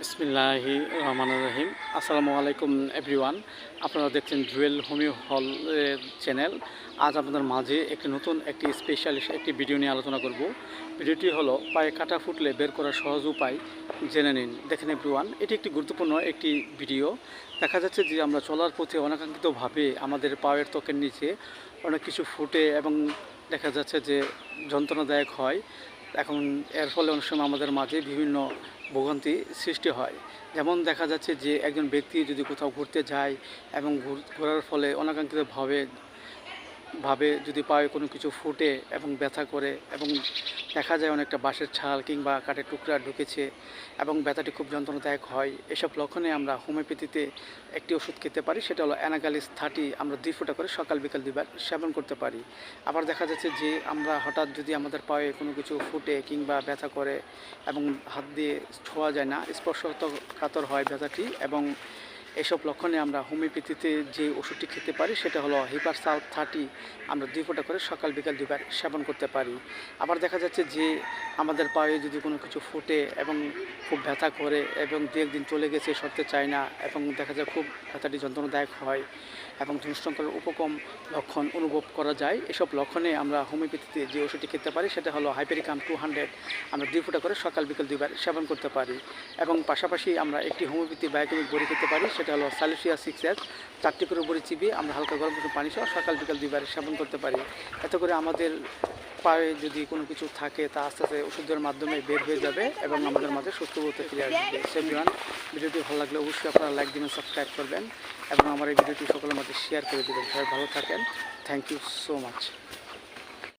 বিসমিল্লাহি রহমান রহিম। আসসালামু আলাইকুম, এভরিওয়ান। আপনারা দেখছেন জুয়েল হোমিও হল চ্যানেল। আজ আপনাদের মাঝে একটি নতুন, একটি স্পেশাল একটি ভিডিও নিয়ে আলোচনা করব। ভিডিওটি হলো, পায়ে কাটা ফুটলে বের করার সহজ উপায় জেনে নিন। দেখেন, এভরিওয়ান, এটি একটি গুরুত্বপূর্ণ একটি ভিডিও। দেখা যাচ্ছে যে আমরা চলার পথে অনাকাঙ্ক্ষিতভাবে আমাদের পায়ের ত্বকের নিচে অনেক কিছু ফুটে এবং দেখা যাচ্ছে যে যন্ত্রণাদায়ক হয়। এখন এর ফলে অনেক সময় আমাদের মাঝে বিভিন্ন ভোগান্তি সৃষ্টি হয়। যেমন দেখা যাচ্ছে যে একজন ব্যক্তি যদি কোথাও ঘুরতে যায় এবং ঘুর- ঘোরার ফলে অনাকাঙ্ক্ষিতভাবে ভাবে যদি পায়ে কোনো কিছু ফুটে এবং ব্যথা করে এবং দেখা যায় অনেকটা বাঁশের ছাল কিংবা কাঠের টুকরা ঢুকেছে এবং ব্যথাটি খুব যন্ত্রণাদায়ক হয়, এসব লক্ষণে আমরা হোমিওপ্যাথিতে একটি ওষুধ খেতে পারি, সেটা হলো অ্যানাগালিস থার্টি, আমরা দুই ফোঁটা করে সকাল বিকাল দুইবার সেবন করতে পারি। আবার দেখা যাচ্ছে যে আমরা হঠাৎ যদি আমাদের পায়ে কোনো কিছু ফুটে কিংবা ব্যথা করে এবং হাত দিয়ে ছোঁয়া যায় না, স্পর্শকাতর হয় ব্যথাটি এবং এসব লক্ষণে আমরা হোমিওপ্যাথিতে যে ওষুধটি খেতে পারি, সেটা হলো হিপার সালফ থার্টি। আমরা দুই ফোঁটা করে সকাল বিকাল দুবার সেবন করতে পারি। আবার দেখা যাচ্ছে যে আমাদের পায়ে যদি কোনো কিছু ফুটে এবং খুব ব্যথা করে এবং দু একদিন চলে গেছে, সরতে চায় না এবং দেখা যায় খুব ব্যথাটি যন্ত্রণাদায়ক হয় এবং ধনুষ্টঙ্করের উপকম লক্ষণ অনুভব করা যায়। এসব লক্ষণে আমরা হোমিওপ্যাথিতে যে ওষুধটি খেতে পারি সেটা হলো হাইপেরিকাম টু হান্ড্রেড। আমরা দুই ফুটা করে সকাল বিকাল দুইবার সেবন করতে পারি এবং পাশাপাশি আমরা একটি হোমিওপ্যাথি বায়োকেমিক বড়ি খেতে পারি, সেটা হলো সালিসিয়া সিক্স এস। চারটি করে বড়ি চিবিয়ে আমরা হালকা গরম করে পানি সহ সকাল বিকাল দুইবার সেবন করতে পারি। এত করে আমাদের পায়ে যদি কোনো কিছু থাকে, তা আস্তে আস্তে ওষুধের মাধ্যমে বের হয়ে যাবে এবং আমাদের মাঝে সুস্থ বলতে ফিরে আসবে। সেভিওয়ান ভিডিওটি ভালো লাগলে অবশ্যই আপনারা লাইক দিবেন সাবস্ক্রাইব করবেন এবং আমার এই ভিডিওটি সকলের মাঝে শেয়ার করে দেবেন। সবাই ভালো থাকেন। Thank you so much